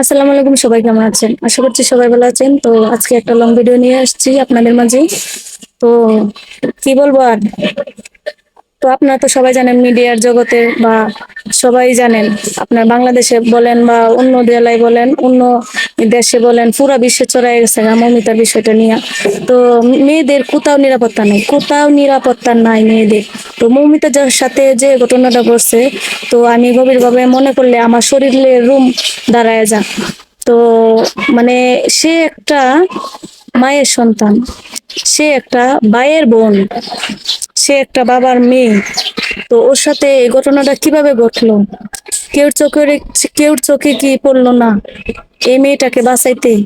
আসসালামু আলাইকুম, সবাই কেমন আছেন? আশা করছি সবাই ভালো আছেন। তো আজকে একটা লং ভিডিও নিয়ে আসছি আপনাদের মাঝে। তো কি বলব আর? তো আপনারা তো সবাই জানেন মিডিয়ার জগতে বা সবাই জানেন, আপনার বাংলাদেশে বলেন বা অন্য জেলায় বলেন, অন্য দেশে বলেন, পুরো বিশ্বে চড়াই গেছে মমিতার বিষয়টা নিয়ে। তো মেয়েদের কোথাও নিরাপত্তা নেই, কোথাও নিরাপত্তা নাই মেয়েদের। তো মৌমিতা যার সাথে যে ঘটনাটা ঘটছে, তো আমি গভীরভাবে মনে করলে আমার শরীরের রুম দাঁড়ায় যা তো মানে সে একটা মায়ের সন্তান, সে একটা ভাইয়ের বোন, সে একটা বাবার মেয়ে। তো ওর সাথে এই ঘটনাটা কীভাবে ঘটলো? কেউ চোখে কেউ চোখে কি পড়ল না? এই মেয়েটাকে বাঁচাইতে।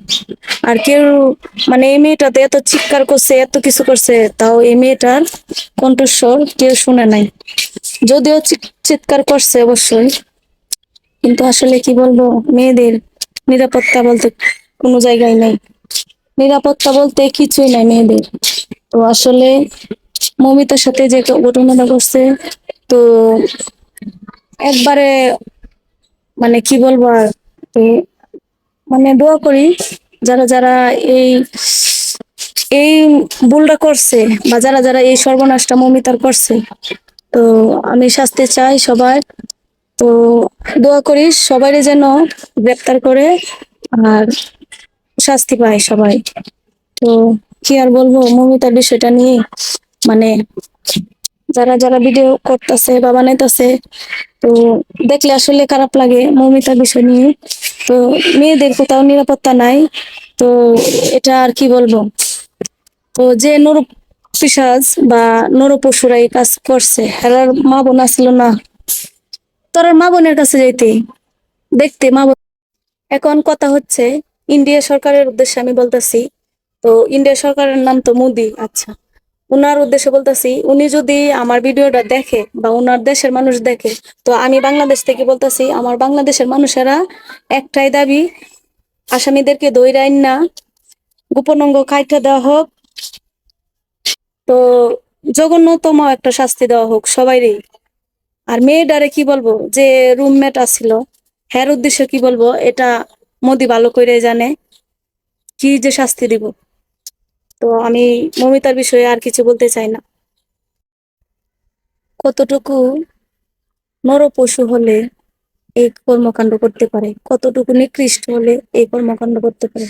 আর কেউ মানে এই মেয়েটাতে এত চিৎকার করছে, এত কিছু করছে, তাও এই মেয়েটার কণ্ঠস্বর কেউ শুনে নাই। যদিও চিৎ- চিৎকার করছে অবশ্যই, কিন্তু আসলে কি বলব, মেয়েদের নিরাপত্তা বলতে কোনো জায়গায় নেই। নিরাপত্তা বলতে কিছুই নাই মেয়েদের। তো আসলে মমিতার সাথে যে ঘটনাটা ঘটছে, তো একবারে মানে কি বলব আর মানে দোয়া করি যারা যারা এই এই ভুলটা করছে বা যারা যারা এই সর্বনাশটা মমিতার করছে, তো আমি শাস্তি চাই সবার তো দোয়া করি সবাই যেন গ্রেপ্তার করে আর শাস্তি পায় সবাই। তো কি আর বলব মমিতার বিষয়টা নিয়ে মানে যারা যারা ভিডিও করতেছে বা বানাইতেছে তো দেখলে আসলে খারাপ লাগে মৌমিতা বিষয় নিয়ে। তো মেয়েদের কোথাও নিরাপত্তা নাই, তো এটা আর কি বলব? তো যে নর পিসাজ বা নর পশুরা এই কাজ করছে হেরার মা বোন আসছিল না। তোর মা বোনের কাছে যাইতে, দেখতে মা বোন। এখন কথা হচ্ছে, ইন্ডিয়া সরকারের উদ্দেশ্যে আমি বলতেছি, তো ইন্ডিয়া সরকারের নাম তো মোদি আচ্ছা। উনার উদ্দেশ্যে বলতেছি, উনি যদি আমার ভিডিওটা দেখে বা উনার দেশের মানুষ দেখে, তো আমি বাংলাদেশ থেকে বলতেছি, আমার বাংলাদেশের মানুষেরা একটাই দাবি, আসামিদেরকে দৈরাইন না গোপন অঙ্গ কাইটা দেওয়া হোক, তো জঘন্যতম একটা শাস্তি দেওয়া হোক সবাইরই। আর মেয়েটারে কি বলব, যে রুমমেট আছিল হ্যার উদ্দেশ্যে কি বলব, এটা মোদি ভালো করে জানে, কি যে শাস্তি দিব। তো আমি মমিতার বিষয়ে আর কিছু বলতে চাই না। কতটুকু নর পশু হলে এই কর্মকাণ্ড করতে পারে? কতটুকু নিকৃষ্ট হলে এই কর্মকাণ্ড করতে পারে?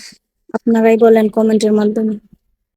আপনারাই বলেন কমেন্টের মাধ্যমে।